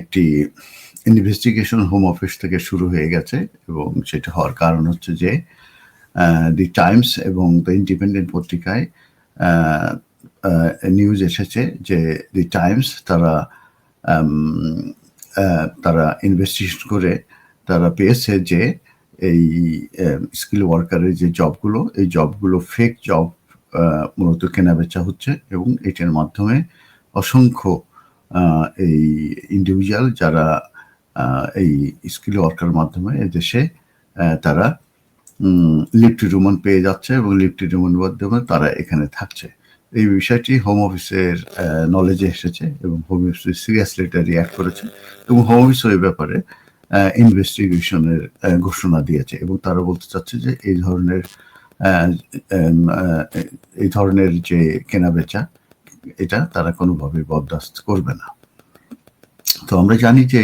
একটি investigation home office থেকে শুরু হয়ে গেছে এবং সেটা হওয়ার কারণ হচ্ছে যে দি টাইমস এবং দ্য ইন্ডিপেন্ডেন্ট পত্রিকায় নিউজ এসেছে যে দি টাইমস তারা তারা ইনভেস্টিগেশন করে, তারা পেয়েছে যে এই স্কিল ওয়ার্কারের যে জবগুলো এই জবগুলো ফেক জব মূলত কেনাবেচা হচ্ছে এবং এটার মাধ্যমে অসংখ্য এই ইন্ডিভিজুয়াল যারা এই স্কিল ওয়ার্কার মাধ্যমে এদেশে তারা লিফটি রুমন পেয়ে যাচ্ছে এবং লিফটি রুমন মাধ্যমে তারা এখানে থাকছে। এই বিষয়টি হোম অফিসের নলেজে এসেছে এবং হোম অফিস সিরিয়াসলি এটা রিয়াক্ট করেছে এবং হোম অফিস ওই ব্যাপারে ইনভেস্টিগেশনের ঘোষণা দিয়েছে এবং তারা বলতে চাচ্ছে যে এই ধরনের এই ধরনের যে কেনাবেচা এটা তারা কোনোভাবে বরদাস্ত করবে না। তো আমরা জানি যে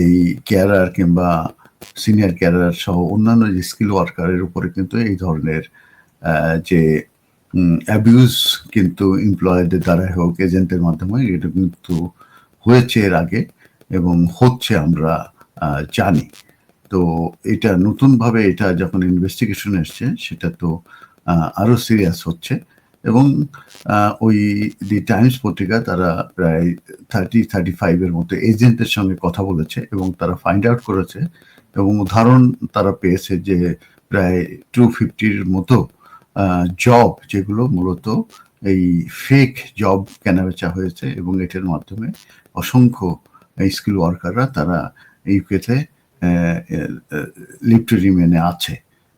এই কেয়ারার কিংবা সিনিয়র কেয়ারার সহ অন্যান্য যে স্কিল ওয়ার্কারের উপরে কিন্তু এই ধরনের যে অ্যাবিউজ কিন্তু এমপ্লয়ারদের দ্বারা হোক এজেন্টের মাধ্যমে এটা কিন্তু হয়েছে এর আগে এবং হচ্ছে আমরা জানি। তো এটা নতুনভাবে এটা যখন ইনভেস্টিগেশন এসছে সেটা তো আহ, আরও সিরিয়াস হচ্ছে। এবং ওই দি টাইমস পত্রিকা তারা প্রায় থার্টি থার্টি ফাইভের মতো এজেন্টের সঙ্গে কথা বলেছে এবং তারা ফাইন্ড আউট করেছে এবং উদাহরণ তারা পেয়েছে যে প্রায় টু ফিফটির মতো জব যেগুলো মূলত এই ফেক জব কেনাবেচা হয়েছে এবং এটার মাধ্যমে অসংখ্য স্কিল ওয়ার্কাররা তারা ইউকেতে লিপ্ট রিমেনে আছে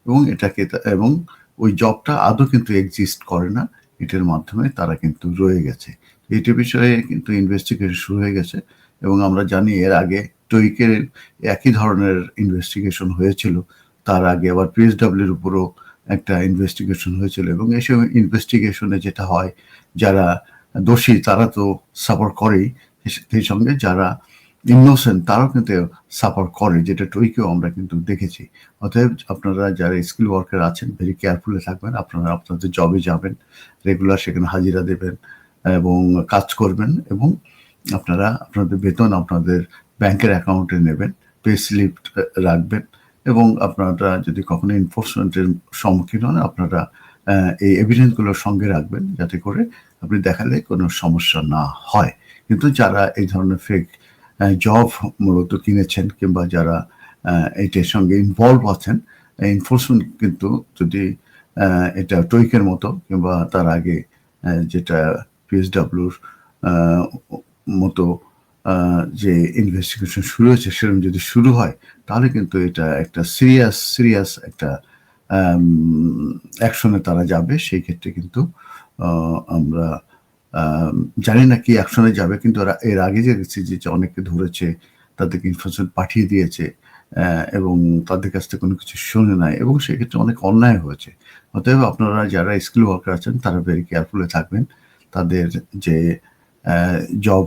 এবং এটাকে এবং ওই জবটা আদৌ কিন্তু এক্সিস্ট করে না। এটার মাধ্যমে তারা কিন্তু রয়ে গেছে। এটি বিষয়ে কিন্তু ইনভেস্টিগেশন শুরু হয়ে গেছে এবং আমরা জানি এর আগে টইকের একই ধরনের ইনভেস্টিগেশন হয়েছিল। তার আগে আবার পিএসডাব্লিউর উপরও একটা ইনভেস্টিগেশন হয়েছিল এবং এইসব ইনভেস্টিগেশনে যেটা হয়, যারা দোষী তারা তো সাফার করেই। সেই সঙ্গে যারা ইনোসেন্ট তারাও কিন্তু সাফার করে, যেটা টইকেও আমরা কিন্তু দেখেছি। অতএব আপনারা যারা স্কিল ওয়ার্কার আছেন ভেরি কেয়ারফুলি থাকবেন, আপনারা আপনাদের জবে যাবেন রেগুলার সেখানে হাজিরা দেবেন এবং কাজ করবেন এবং আপনারা আপনাদের বেতন আপনাদের ব্যাংকের অ্যাকাউন্টে নেবেন পে স্লিপ রাখবেন এবং আপনারা যদি কখনো এনফোর্সমেন্টের সম্মুখীন হন, আপনারা এই এভিডেন্সগুলোর সঙ্গে রাখবেন, যাতে করে আপনি দেখালে কোনো সমস্যা না হয়। কিন্তু যারা এই ধরনের ফেক জব মূলত কিনেছেন কিংবা যারা এটার সঙ্গে ইনভলভ আছেন এনফোর্সমেন্ট কিন্তু যদি এটা টইকের মতো কিংবা তার আগে যেটা পিএসডাব্লিউর মতো যে ইনভেস্টিগেশন শুরু হয়েছে, সেরকম যদি শুরু হয়, তাহলে কিন্তু এটা একটা সিরিয়াস সিরিয়াস একটা অ্যাকশনে তারা যাবে। সেই ক্ষেত্রে কিন্তু আমরা জানি না কি অ্যাকশনে যাবে, কিন্তু এরা- আগে যে দেখছি যে অনেককে ধরেছে, তাদেরকে ইনফরমেশন পাঠিয়ে দিয়েছে এবং তাদের কাছ থেকে কোনো কিছু শুনে নাই, এবং সেক্ষেত্রে অনেক অন্যায় হয়েছে। অতএব আপনারা যারা স্কিল ওয়ার্কার আছেন, তারা ভেরি কেয়ারফুলে থাকবেন। তাদের যে জব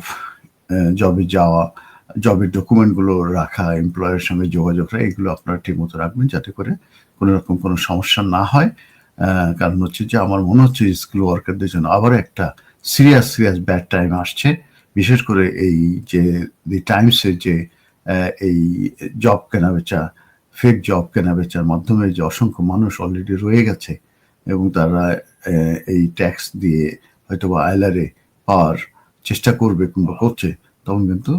জবে যাওয়া জবের ডকুমেন্টগুলো রাখা এমপ্লয়ের সঙ্গে যোগাযোগ রাখা, এগুলো আপনারা ঠিকমতো রাখবেন যাতে করে কোনো রকম কোনো সমস্যা না হয়। কারণ হচ্ছে যে, আমার মনে হচ্ছে স্কিল ওয়ার্কারদের জন্য আবার একটা সিরিয়াস সিরিয়াস ব্যাড টাইম আসছে। বিশেষ করে এই যে দি টাইমসের যে এই জব কেনাবেচা ফেক জব কেনাবেচার মাধ্যমে যে অসংখ্য মানুষ অলরেডি রয়ে গেছে এবং তারা এই ট্যাক্স দিয়ে হয়তো বা আইলারে পাওয়ার চেষ্টা করবে কিংবা করছে, তখন কিন্তু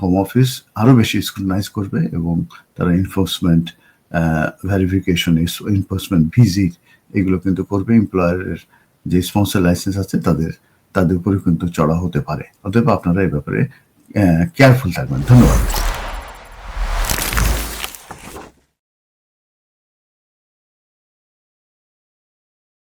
হোম অফিস আরও বেশি স্ক্রুটাইজ করবে এবং তারা এনফোর্সমেন্ট ভেরিফিকেশন এনফোর্সমেন্ট ভিজিট এগুলো কিন্তু করবে। এমপ্লয়ারের যে স্পন্সর লাইসেন্স আছে, তাদের তাদের উপরে কিন্তু চড়া হতে পারে। অতএব আপনারা এই ব্যাপারে কেয়ারফুল থাকবেন। ধন্যবাদ।